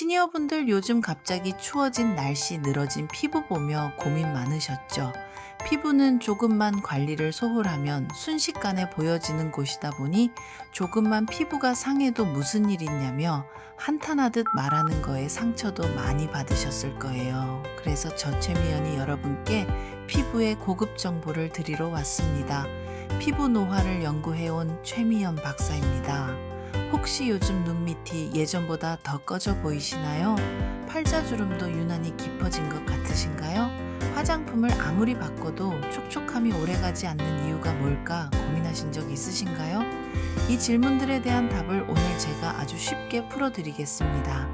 시니어분들 요즘 갑자기 추워진 날씨 늘어진 피부 보며 고민 많으셨죠? 피부는 조금만 관리를 소홀하면 순식간에 보여지는 곳이다 보니 조금만 피부가 상해도 무슨 일 있냐며 한탄하듯 말하는 거에 상처도 많이 받으셨을 거예요. 그래서 저 최미연이 여러분께 피부의 고급 정보를 드리러 왔습니다. 피부 노화를 연구해온 최미연 박사입니다. 혹시 요즘 눈밑이 예전보다 더 꺼져 보이시나요? 팔자주름도 유난히 깊어진 것 같으신가요? 화장품을 아무리 바꿔도 촉촉함이 오래가지 않는 이유가 뭘까 고민하신 적 있으신가요? 이 질문들에 대한 답을 오늘 제가 아주 쉽게 풀어드리겠습니다.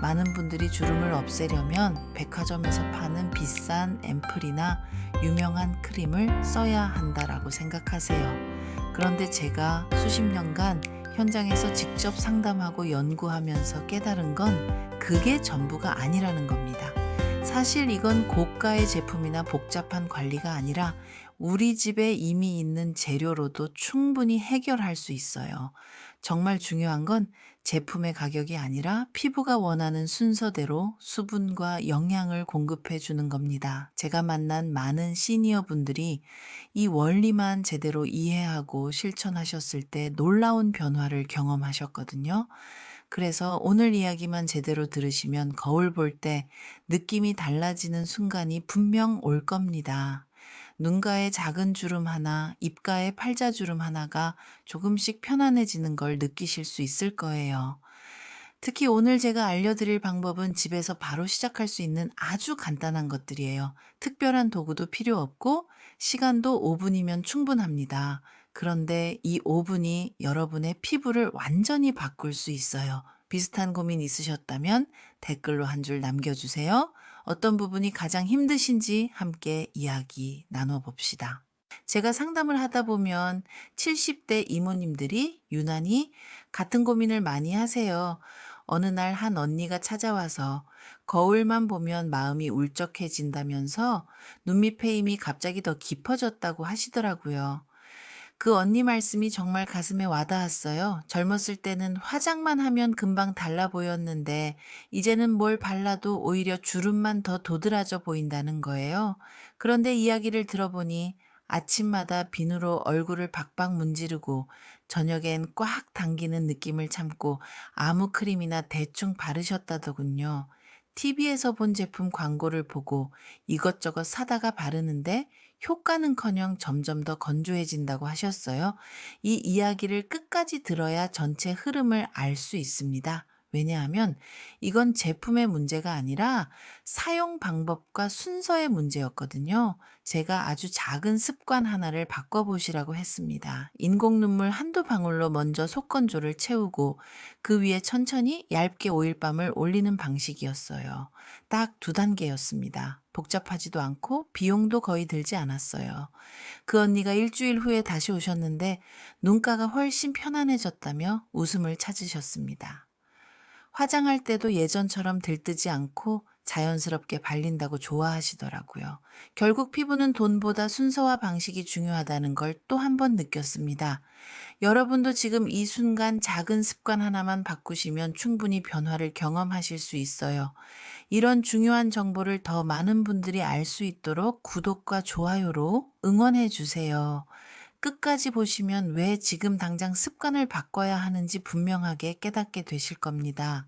많은 분들이 주름을 없애려면 백화점에서 파는 비싼 앰플이나 유명한 크림을 써야 한다라고 생각하세요. 그런데 제가 수십 년간 현장에서 직접 상담하고 연구하면서 깨달은 건 그게 전부가 아니라는 겁니다. 사실 이건 고가의 제품이나 복잡한 관리가 아니라 우리 집에 이미 있는 재료로도 충분히 해결할 수 있어요. 정말 중요한 건 제품의 가격이 아니라 피부가 원하는 순서대로 수분과 영양을 공급해 주는 겁니다. 제가 만난 많은 시니어 분들이 이 원리만 제대로 이해하고 실천하셨을 때 놀라운 변화를 경험하셨거든요. 그래서 오늘 이야기만 제대로 들으시면 거울 볼 때 느낌이 달라지는 순간이 분명 올 겁니다. 눈가에 작은 주름 하나, 입가에 팔자주름 하나가 조금씩 편안해지는 걸 느끼실 수 있을 거예요. 특히 오늘 제가 알려드릴 방법은 집에서 바로 시작할 수 있는 아주 간단한 것들이에요. 특별한 도구도 필요 없고 시간도 5분이면 충분합니다. 그런데 이 5분이 여러분의 피부를 완전히 바꿀 수 있어요. 비슷한 고민 있으셨다면 댓글로 한 줄 남겨주세요. 어떤 부분이 가장 힘드신지 함께 이야기 나눠봅시다. 제가 상담을 하다 보면 70대 이모님들이 유난히 같은 고민을 많이 하세요. 어느 날 한 언니가 찾아와서 거울만 보면 마음이 울적해진다면서 눈밑 페임이 갑자기 더 깊어졌다고 하시더라고요. 그 언니 말씀이 정말 가슴에 와닿았어요. 젊었을 때는 화장만 하면 금방 달라 보였는데 이제는 뭘 발라도 오히려 주름만 더 도드라져 보인다는 거예요. 그런데 이야기를 들어보니 아침마다 비누로 얼굴을 박박 문지르고 저녁엔 꽉 당기는 느낌을 참고 아무 크림이나 대충 바르셨다더군요. TV에서 본 제품 광고를 보고 이것저것 사다가 바르는데 효과는커녕 점점 더 건조해진다고 하셨어요. 이 이야기를 끝까지 들어야 전체 흐름을 알 수 있습니다. 왜냐하면 이건 제품의 문제가 아니라 사용 방법과 순서의 문제였거든요. 제가 아주 작은 습관 하나를 바꿔보시라고 했습니다. 인공 눈물 한두 방울로 먼저 속건조를 채우고 그 위에 천천히 얇게 오일밤을 올리는 방식이었어요. 딱 두 단계였습니다. 복잡하지도 않고 비용도 거의 들지 않았어요. 그 언니가 일주일 후에 다시 오셨는데 눈가가 훨씬 편안해졌다며 웃음을 찾으셨습니다. 화장할 때도 예전처럼 들뜨지 않고 자연스럽게 발린다고 좋아하시더라고요. 결국 피부는 돈보다 순서와 방식이 중요하다는 걸 또 한 번 느꼈습니다. 여러분도 지금 이 순간 작은 습관 하나만 바꾸시면 충분히 변화를 경험하실 수 있어요. 이런 중요한 정보를 더 많은 분들이 알 수 있도록 구독과 좋아요로 응원해 주세요. 끝까지 보시면 왜 지금 당장 습관을 바꿔야 하는지 분명하게 깨닫게 되실 겁니다.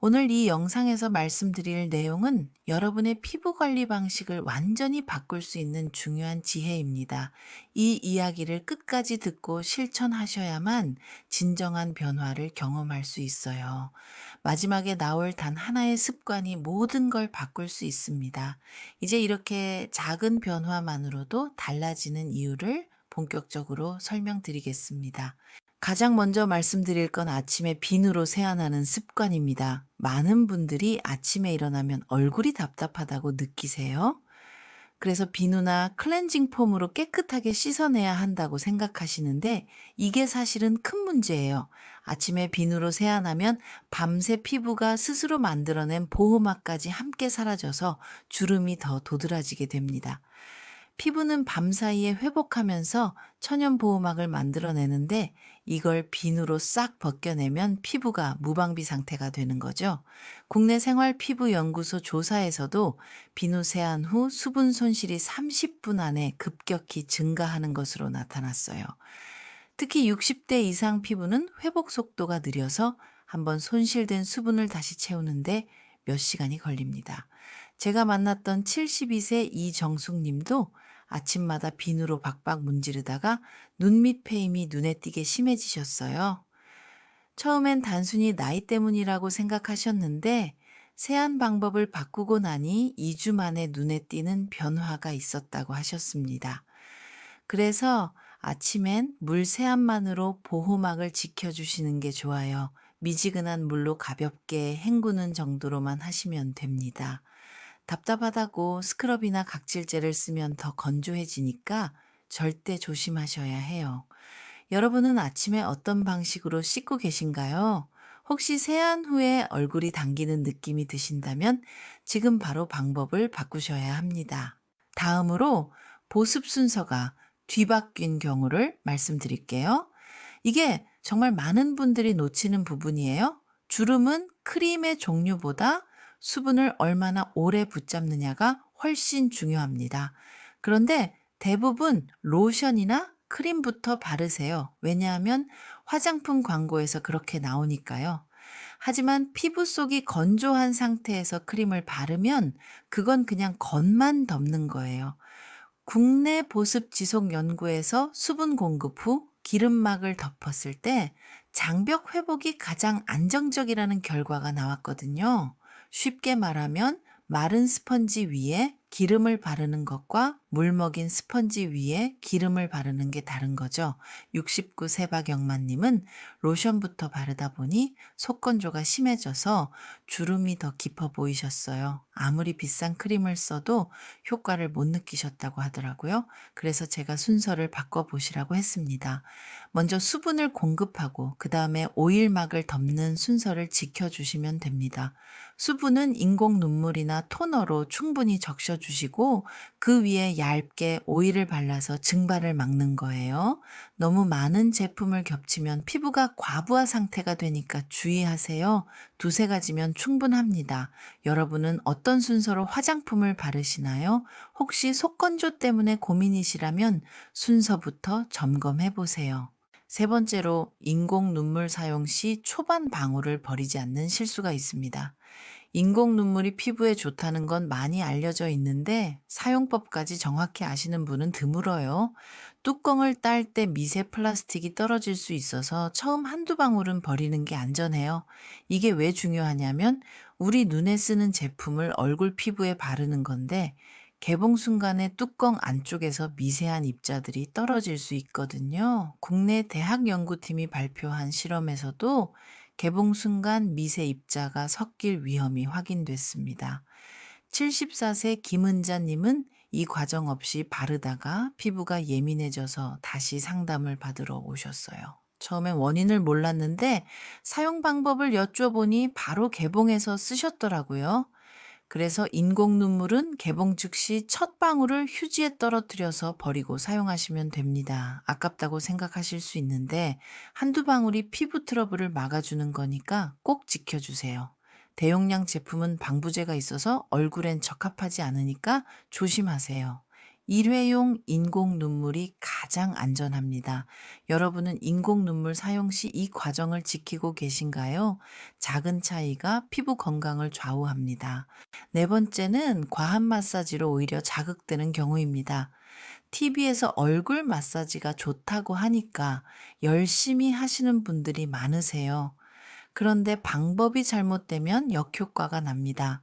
오늘 이 영상에서 말씀드릴 내용은 여러분의 피부 관리 방식을 완전히 바꿀 수 있는 중요한 지혜입니다. 이 이야기를 끝까지 듣고 실천하셔야만 진정한 변화를 경험할 수 있어요. 마지막에 나올 단 하나의 습관이 모든 걸 바꿀 수 있습니다. 이제 이렇게 작은 변화만으로도 달라지는 이유를 본격적으로 설명드리겠습니다. 가장 먼저 말씀드릴 건 아침에 비누로 세안하는 습관입니다. 많은 분들이 아침에 일어나면 얼굴이 답답하다고 느끼세요. 그래서 비누나 클렌징 폼으로 깨끗하게 씻어내야 한다고 생각하시는데 이게 사실은 큰 문제예요. 아침에 비누로 세안하면 밤새 피부가 스스로 만들어낸 보호막까지 함께 사라져서 주름이 더 도드라지게 됩니다. 피부는 밤 사이에 회복하면서 천연 보호막을 만들어내는데 이걸 비누로 싹 벗겨내면 피부가 무방비 상태가 되는 거죠. 국내 생활 피부 연구소 조사에서도 비누 세안 후 수분 손실이 30분 안에 급격히 증가하는 것으로 나타났어요. 특히 60대 이상 피부는 회복 속도가 느려서 한번 손실된 수분을 다시 채우는데 몇 시간이 걸립니다. 제가 만났던 72세 이정숙 님도 아침마다 비누로 박박 문지르다가 눈밑 패임이 눈에 띄게 심해지셨어요. 처음엔 단순히 나이 때문이라고 생각하셨는데 세안 방법을 바꾸고 나니 2주 만에 눈에 띄는 변화가 있었다고 하셨습니다. 그래서 아침엔 물 세안만으로 보호막을 지켜주시는 게 좋아요. 미지근한 물로 가볍게 헹구는 정도로만 하시면 됩니다. 답답하다고 스크럽이나 각질제를 쓰면 더 건조해지니까 절대 조심하셔야 해요. 여러분은 아침에 어떤 방식으로 씻고 계신가요? 혹시 세안 후에 얼굴이 당기는 느낌이 드신다면 지금 바로 방법을 바꾸셔야 합니다. 다음으로 보습 순서가 뒤바뀐 경우를 말씀드릴게요. 이게 정말 많은 분들이 놓치는 부분이에요. 주름은 크림의 종류보다 수분을 얼마나 오래 붙잡느냐가 훨씬 중요합니다. 그런데 대부분 로션이나 크림부터 바르세요. 왜냐하면 화장품 광고에서 그렇게 나오니까요. 하지만 피부 속이 건조한 상태에서 크림을 바르면 그건 그냥 겉만 덮는 거예요. 국내 보습 지속 연구에서 수분 공급 후 기름막을 덮었을 때 장벽 회복이 가장 안정적이라는 결과가 나왔거든요. 쉽게 말하면 마른 스펀지 위에 기름을 바르는 것과 물 먹인 스펀지 위에 기름을 바르는 게 다른 거죠. 69 세박영만님은 로션부터 바르다 보니 속건조가 심해져서 주름이 더 깊어 보이셨어요. 아무리 비싼 크림을 써도 효과를 못 느끼셨다고 하더라고요. 그래서 제가 순서를 바꿔보시라고 했습니다. 먼저 수분을 공급하고 그 다음에 오일막을 덮는 순서를 지켜주시면 됩니다. 수분은 인공 눈물이나 토너로 충분히 적셔주시고 그 위에 얇게 오일을 발라서 증발을 막는 거예요. 너무 많은 제품을 겹치면 피부가 과부하 상태가 되니까 주의하세요. 두세 가지면 충분합니다. 여러분은 어떤 순서로 화장품을 바르시나요? 혹시 속건조 때문에 고민이시라면 순서부터 점검해 보세요. 세 번째로 인공 눈물 사용 시 초반 방울을 버리지 않는 실수가 있습니다. 인공 눈물이 피부에 좋다는 건 많이 알려져 있는데 사용법까지 정확히 아시는 분은 드물어요. 뚜껑을 딸 때 미세 플라스틱이 떨어질 수 있어서 처음 한두 방울은 버리는 게 안전해요. 이게 왜 중요하냐면 우리 눈에 쓰는 제품을 얼굴 피부에 바르는 건데 개봉 순간에 뚜껑 안쪽에서 미세한 입자들이 떨어질 수 있거든요. 국내 대학 연구팀이 발표한 실험에서도 개봉 순간 미세 입자가 섞일 위험이 확인됐습니다. 74세 김은자님은 이 과정 없이 바르다가 피부가 예민해져서 다시 상담을 받으러 오셨어요. 처음엔 원인을 몰랐는데 사용 방법을 여쭤보니 바로 개봉해서 쓰셨더라고요. 그래서 인공 눈물은 개봉 즉시 첫 방울을 휴지에 떨어뜨려서 버리고 사용하시면 됩니다. 아깝다고 생각하실 수 있는데 한두 방울이 피부 트러블을 막아주는 거니까 꼭 지켜주세요. 대용량 제품은 방부제가 있어서 얼굴엔 적합하지 않으니까 조심하세요. 일회용 인공 눈물이 가장 안전합니다. 여러분은 인공 눈물 사용 시 이 과정을 지키고 계신가요? 작은 차이가 피부 건강을 좌우합니다. 네 번째는 과한 마사지로 오히려 자극되는 경우입니다. TV에서 얼굴 마사지가 좋다고 하니까 열심히 하시는 분들이 많으세요. 그런데 방법이 잘못되면 역효과가 납니다.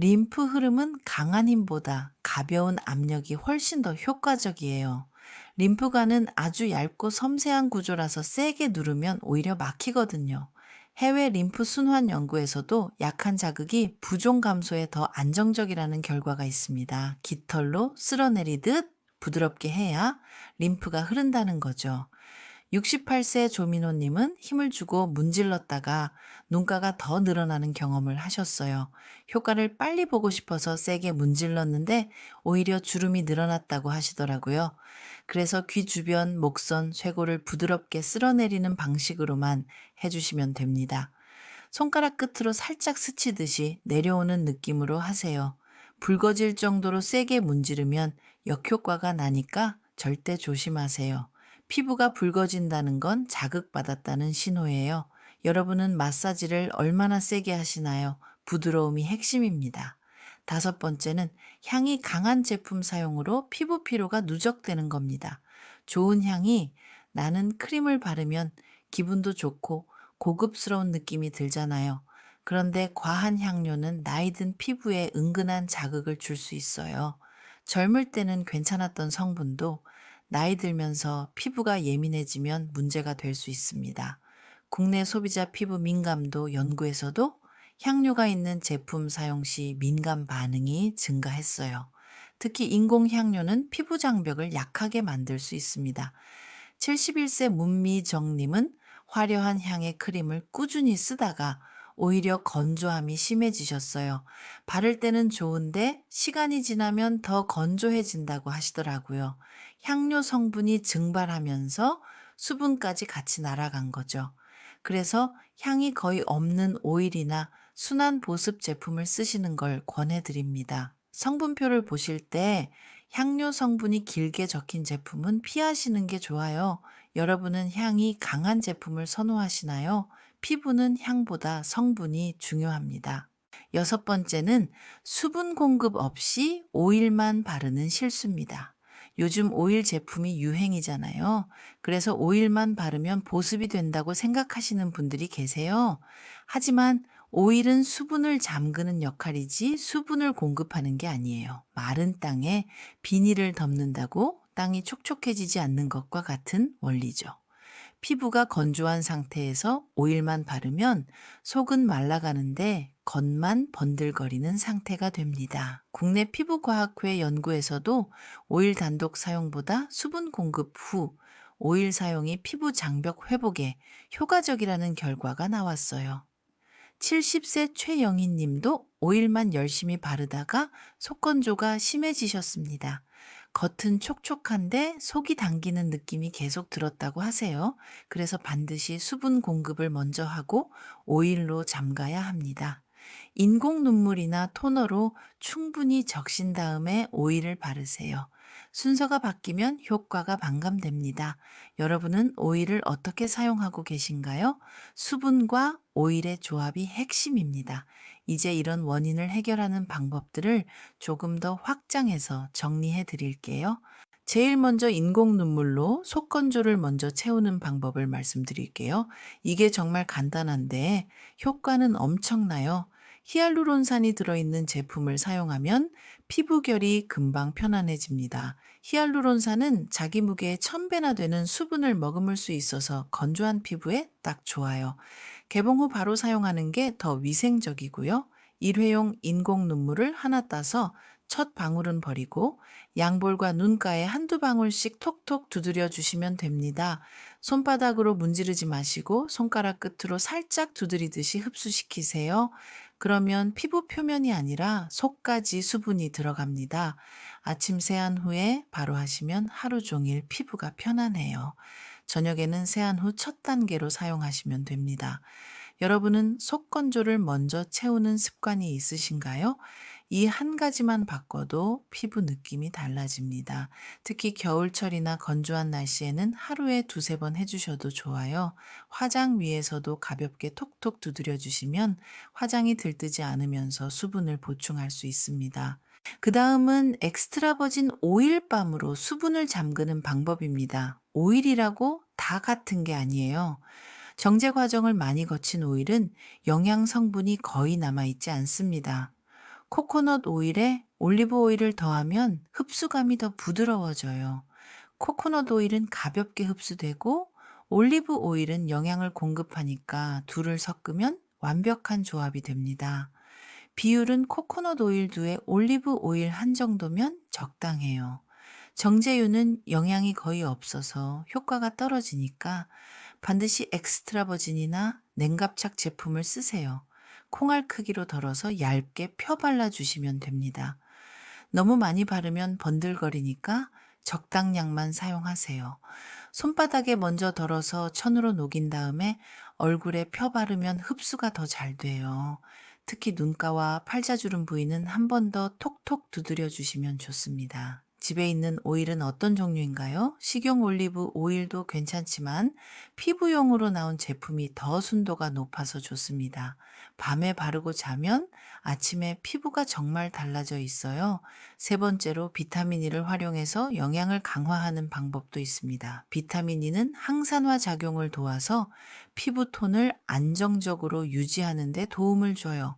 림프 흐름은 강한 힘보다 가벼운 압력이 훨씬 더 효과적이에요. 림프관은 아주 얇고 섬세한 구조라서 세게 누르면 오히려 막히거든요. 해외 림프 순환 연구에서도 약한 자극이 부종 감소에 더 안정적이라는 결과가 있습니다. 깃털로 쓸어내리듯 부드럽게 해야 림프가 흐른다는 거죠. 68세 조민호님은 힘을 주고 문질렀다가 눈가가 더 늘어나는 경험을 하셨어요. 효과를 빨리 보고 싶어서 세게 문질렀는데 오히려 주름이 늘어났다고 하시더라고요. 그래서 귀 주변, 목선, 쇄골을 부드럽게 쓸어내리는 방식으로만 해주시면 됩니다. 손가락 끝으로 살짝 스치듯이 내려오는 느낌으로 하세요. 붉어질 정도로 세게 문지르면 역효과가 나니까 절대 조심하세요. 피부가 붉어진다는 건 자극받았다는 신호예요. 여러분은 마사지를 얼마나 세게 하시나요? 부드러움이 핵심입니다. 다섯 번째는 향이 강한 제품 사용으로 피부 피로가 누적되는 겁니다. 좋은 향이 나는 크림을 바르면 기분도 좋고 고급스러운 느낌이 들잖아요. 그런데 과한 향료는 나이 든 피부에 은근한 자극을 줄 수 있어요. 젊을 때는 괜찮았던 성분도 나이 들면서 피부가 예민해지면 문제가 될 수 있습니다. 국내 소비자 피부 민감도 연구에서도 향료가 있는 제품 사용 시 민감 반응이 증가했어요. 특히 인공 향료는 피부 장벽을 약하게 만들 수 있습니다. 71세 문미정님은 화려한 향의 크림을 꾸준히 쓰다가 오히려 건조함이 심해지셨어요. 바를 때는 좋은데 시간이 지나면 더 건조해진다고 하시더라고요. 향료 성분이 증발하면서 수분까지 같이 날아간 거죠. 그래서 향이 거의 없는 오일이나 순한 보습 제품을 쓰시는 걸 권해드립니다. 성분표를 보실 때 향료 성분이 길게 적힌 제품은 피하시는 게 좋아요. 여러분은 향이 강한 제품을 선호하시나요? 피부는 향보다 성분이 중요합니다. 여섯 번째는 수분 공급 없이 오일만 바르는 실수입니다. 요즘 오일 제품이 유행이잖아요. 그래서 오일만 바르면 보습이 된다고 생각하시는 분들이 계세요. 하지만 오일은 수분을 잠그는 역할이지 수분을 공급하는 게 아니에요. 마른 땅에 비닐을 덮는다고 땅이 촉촉해지지 않는 것과 같은 원리죠. 피부가 건조한 상태에서 오일만 바르면 속은 말라가는데 겉만 번들거리는 상태가 됩니다. 국내 피부과학회 연구에서도 오일 단독 사용보다 수분 공급 후 오일 사용이 피부 장벽 회복에 효과적이라는 결과가 나왔어요. 70세 최영희 님도 오일만 열심히 바르다가 속건조가 심해지셨습니다. 겉은 촉촉한데 속이 당기는 느낌이 계속 들었다고 하세요. 그래서 반드시 수분 공급을 먼저 하고 오일로 잠가야 합니다. 인공 눈물이나 토너로 충분히 적신 다음에 오일을 바르세요. 순서가 바뀌면 효과가 반감됩니다. 여러분은 오일을 어떻게 사용하고 계신가요? 수분과 오일의 조합이 핵심입니다. 이제 이런 원인을 해결하는 방법들을 조금 더 확장해서 정리해 드릴게요. 제일 먼저 인공 눈물로 속건조를 먼저 채우는 방법을 말씀드릴게요. 이게 정말 간단한데 효과는 엄청나요. 히알루론산이 들어있는 제품을 사용하면 피부결이 금방 편안해집니다. 히알루론산은 자기 무게의 1000배나 되는 수분을 머금을 수 있어서 건조한 피부에 딱 좋아요. 개봉 후 바로 사용하는 게 더 위생적이고요. 일회용 인공 눈물을 하나 따서 첫 방울은 버리고 양볼과 눈가에 한두 방울씩 톡톡 두드려 주시면 됩니다. 손바닥으로 문지르지 마시고 손가락 끝으로 살짝 두드리듯이 흡수시키세요. 그러면 피부 표면이 아니라 속까지 수분이 들어갑니다. 아침 세안 후에 바로 하시면 하루 종일 피부가 편안해요. 저녁에는 세안 후 첫 단계로 사용하시면 됩니다. 여러분은 속 건조를 먼저 채우는 습관이 있으신가요? 이 한 가지만 바꿔도 피부 느낌이 달라집니다. 특히 겨울철이나 건조한 날씨에는 하루에 두세 번 해주셔도 좋아요. 화장 위에서도 가볍게 톡톡 두드려 주시면 화장이 들뜨지 않으면서 수분을 보충할 수 있습니다. 그 다음은 엑스트라 버진 오일밤으로 수분을 잠그는 방법입니다. 오일이라고 다 같은 게 아니에요. 정제 과정을 많이 거친 오일은 영양 성분이 거의 남아있지 않습니다. 코코넛 오일에 올리브 오일을 더하면 흡수감이 더 부드러워져요. 코코넛 오일은 가볍게 흡수되고 올리브 오일은 영양을 공급하니까 둘을 섞으면 완벽한 조합이 됩니다. 비율은 코코넛 오일 2에 올리브 오일 한 정도면 적당해요. 정제유는 영양이 거의 없어서 효과가 떨어지니까 반드시 엑스트라 버진이나 냉갑착 제품을 쓰세요. 콩알 크기로 덜어서 얇게 펴 발라주시면 됩니다. 너무 많이 바르면 번들거리니까 적당량만 사용하세요. 손바닥에 먼저 덜어서 천으로 녹인 다음에 얼굴에 펴 바르면 흡수가 더 잘 돼요. 특히 눈가와 팔자주름 부위는 한 번 더 톡톡 두드려 주시면 좋습니다. 집에 있는 오일은 어떤 종류인가요? 식용 올리브 오일도 괜찮지만 피부용으로 나온 제품이 더 순도가 높아서 좋습니다. 밤에 바르고 자면 아침에 피부가 정말 달라져 있어요. 세 번째로 비타민 E를 활용해서 영양을 강화하는 방법도 있습니다. 비타민 E는 항산화 작용을 도와서 피부 톤을 안정적으로 유지하는 데 도움을 줘요.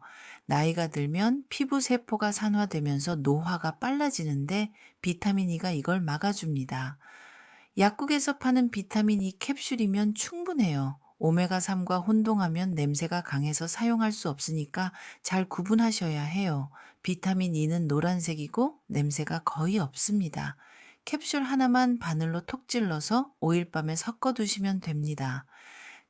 나이가 들면 피부 세포가 산화되면서 노화가 빨라지는데 비타민 E가 이걸 막아줍니다. 약국에서 파는 비타민 E 캡슐이면 충분해요. 오메가3과 혼동하면 냄새가 강해서 사용할 수 없으니까 잘 구분하셔야 해요. 비타민 E는 노란색이고 냄새가 거의 없습니다. 캡슐 하나만 바늘로 톡 찔러서 오일밤에 섞어 두시면 됩니다.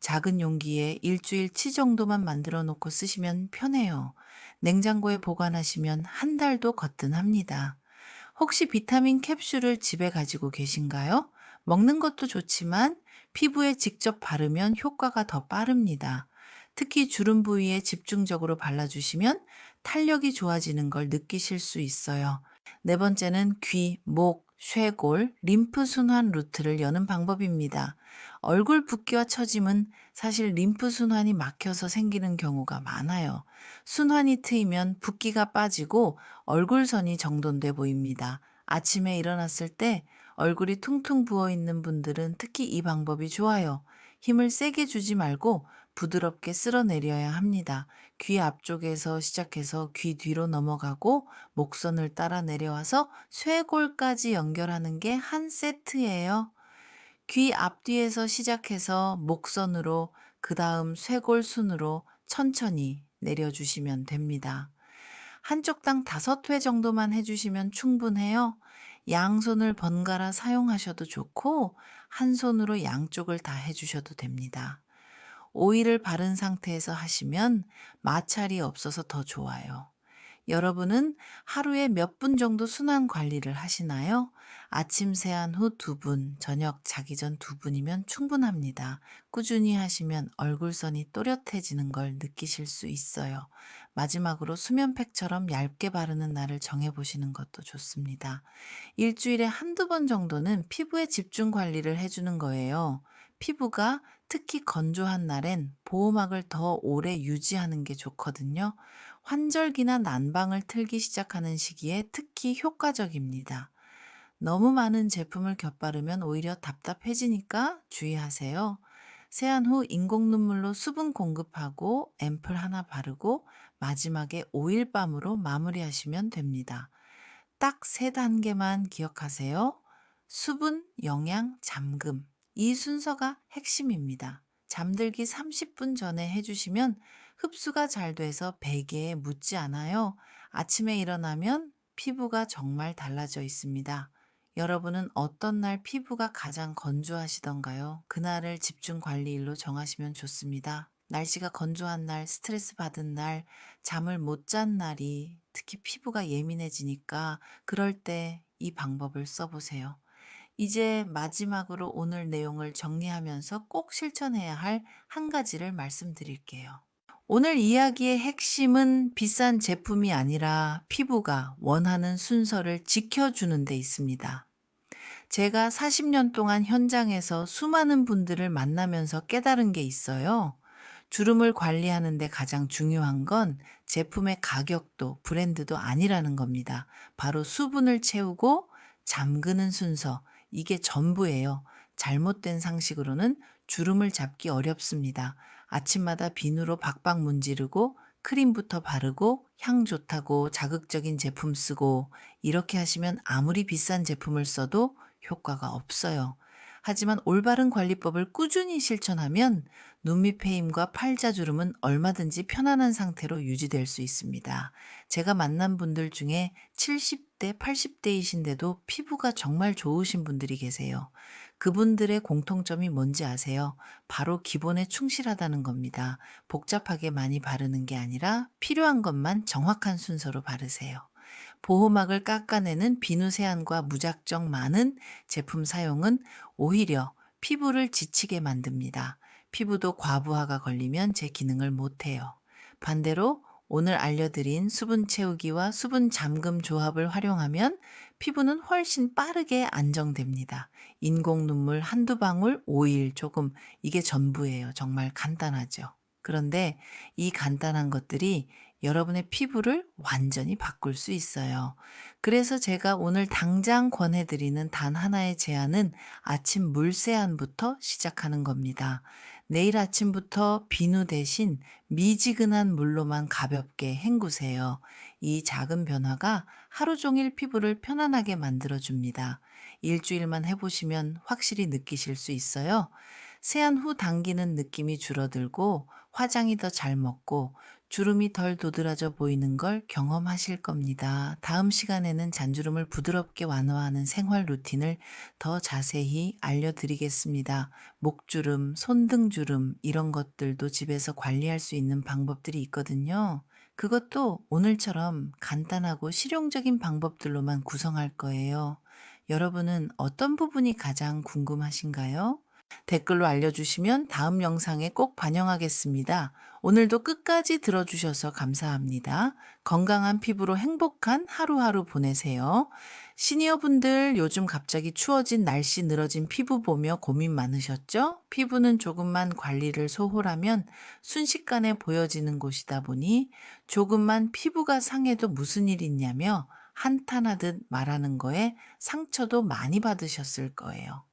작은 용기에 일주일치 정도만 만들어 놓고 쓰시면 편해요. 냉장고에 보관하시면 한 달도 거뜬합니다. 혹시 비타민 캡슐을 집에 가지고 계신가요? 먹는 것도 좋지만 피부에 직접 바르면 효과가 더 빠릅니다. 특히 주름 부위에 집중적으로 발라주시면 탄력이 좋아지는 걸 느끼실 수 있어요. 네 번째는 귀, 목, 쇄골, 림프 순환 루트를 여는 방법입니다. 얼굴 붓기와 처짐은 사실 림프 순환이 막혀서 생기는 경우가 많아요. 순환이 트이면 붓기가 빠지고 얼굴선이 정돈돼 보입니다. 아침에 일어났을 때 얼굴이 퉁퉁 부어 있는 분들은 특히 이 방법이 좋아요. 힘을 세게 주지 말고 부드럽게 쓸어내려야 합니다. 귀 앞쪽에서 시작해서 귀 뒤로 넘어가고 목선을 따라 내려와서 쇄골까지 연결하는 게 한 세트예요. 귀 앞뒤에서 시작해서 목선으로 그 다음 쇄골 순으로 천천히 내려주시면 됩니다. 한쪽당 다섯 회 정도만 해주시면 충분해요. 양손을 번갈아 사용하셔도 좋고 한 손으로 양쪽을 다 해주셔도 됩니다. 오일을 바른 상태에서 하시면 마찰이 없어서 더 좋아요. 여러분은 하루에 몇 분 정도 순환 관리를 하시나요? 아침 세안 후 두 분, 저녁 자기 전 두 분이면 충분합니다. 꾸준히 하시면 얼굴선이 또렷해지는 걸 느끼실 수 있어요. 마지막으로 수면팩처럼 얇게 바르는 날을 정해보시는 것도 좋습니다. 일주일에 한두 번 정도는 피부에 집중 관리를 해주는 거예요. 피부가 특히 건조한 날엔 보호막을 더 오래 유지하는 게 좋거든요. 환절기나 난방을 틀기 시작하는 시기에 특히 효과적입니다. 너무 많은 제품을 겹바르면 오히려 답답해지니까 주의하세요. 세안 후 인공 눈물로 수분 공급하고 앰플 하나 바르고 마지막에 오일밤으로 마무리하시면 됩니다. 딱 세 단계만 기억하세요. 수분, 영양, 잠금. 이 순서가 핵심입니다. 잠들기 30분 전에 해주시면 흡수가 잘 돼서 베개에 묻지 않아요. 아침에 일어나면 피부가 정말 달라져 있습니다. 여러분은 어떤 날 피부가 가장 건조하시던가요? 그날을 집중 관리 일로 정하시면 좋습니다. 날씨가 건조한 날, 스트레스 받은 날, 잠을 못 잔 날이 특히 피부가 예민해지니까 그럴 때 이 방법을 써보세요. 이제 마지막으로 오늘 내용을 정리하면서 꼭 실천해야 할 한 가지를 말씀드릴게요. 오늘 이야기의 핵심은 비싼 제품이 아니라 피부가 원하는 순서를 지켜주는 데 있습니다. 제가 40년 동안 현장에서 수많은 분들을 만나면서 깨달은 게 있어요. 주름을 관리하는데 가장 중요한 건 제품의 가격도 브랜드도 아니라는 겁니다. 바로 수분을 채우고 잠그는 순서, 이게 전부예요. 잘못된 상식으로는 주름을 잡기 어렵습니다. 아침마다 비누로 박박 문지르고 크림부터 바르고 향 좋다고 자극적인 제품 쓰고 이렇게 하시면 아무리 비싼 제품을 써도 효과가 없어요. 하지만 올바른 관리법을 꾸준히 실천하면 눈밑 패임과 팔자주름은 얼마든지 편안한 상태로 유지될 수 있습니다. 제가 만난 분들 중에 70대, 80대이신데도 피부가 정말 좋으신 분들이 계세요. 그분들의 공통점이 뭔지 아세요? 바로 기본에 충실하다는 겁니다. 복잡하게 많이 바르는 게 아니라 필요한 것만 정확한 순서로 바르세요. 보호막을 깎아내는 비누 세안과 무작정 많은 제품 사용은 오히려 피부를 지치게 만듭니다. 피부도 과부하가 걸리면 제 기능을 못해요. 반대로 오늘 알려드린 수분 채우기와 수분 잠금 조합을 활용하면 피부는 훨씬 빠르게 안정됩니다. 인공 눈물 한두 방울, 오일 조금, 이게 전부예요. 정말 간단하죠. 그런데 이 간단한 것들이 여러분의 피부를 완전히 바꿀 수 있어요. 그래서 제가 오늘 당장 권해드리는 단 하나의 제안은 아침 물세안부터 시작하는 겁니다. 내일 아침부터 비누 대신 미지근한 물로만 가볍게 헹구세요. 이 작은 변화가 하루 종일 피부를 편안하게 만들어줍니다. 일주일만 해보시면 확실히 느끼실 수 있어요. 세안 후 당기는 느낌이 줄어들고 화장이 더 잘 먹고 주름이 덜 도드라져 보이는 걸 경험하실 겁니다. 다음 시간에는 잔주름을 부드럽게 완화하는 생활 루틴을 더 자세히 알려드리겠습니다. 목주름, 손등주름 이런 것들도 집에서 관리할 수 있는 방법들이 있거든요. 그것도 오늘처럼 간단하고 실용적인 방법들로만 구성할 거예요. 여러분은 어떤 부분이 가장 궁금하신가요? 댓글로 알려주시면 다음 영상에 꼭 반영하겠습니다. 오늘도 끝까지 들어주셔서 감사합니다. 건강한 피부로 행복한 하루하루 보내세요. 시니어분들 요즘 갑자기 추워진 날씨 늘어진 피부 보며 고민 많으셨죠? 피부는 조금만 관리를 소홀하면 순식간에 보여지는 곳이다 보니 조금만 피부가 상해도 무슨 일 있냐며 한탄하듯 말하는 거에 상처도 많이 받으셨을 거예요.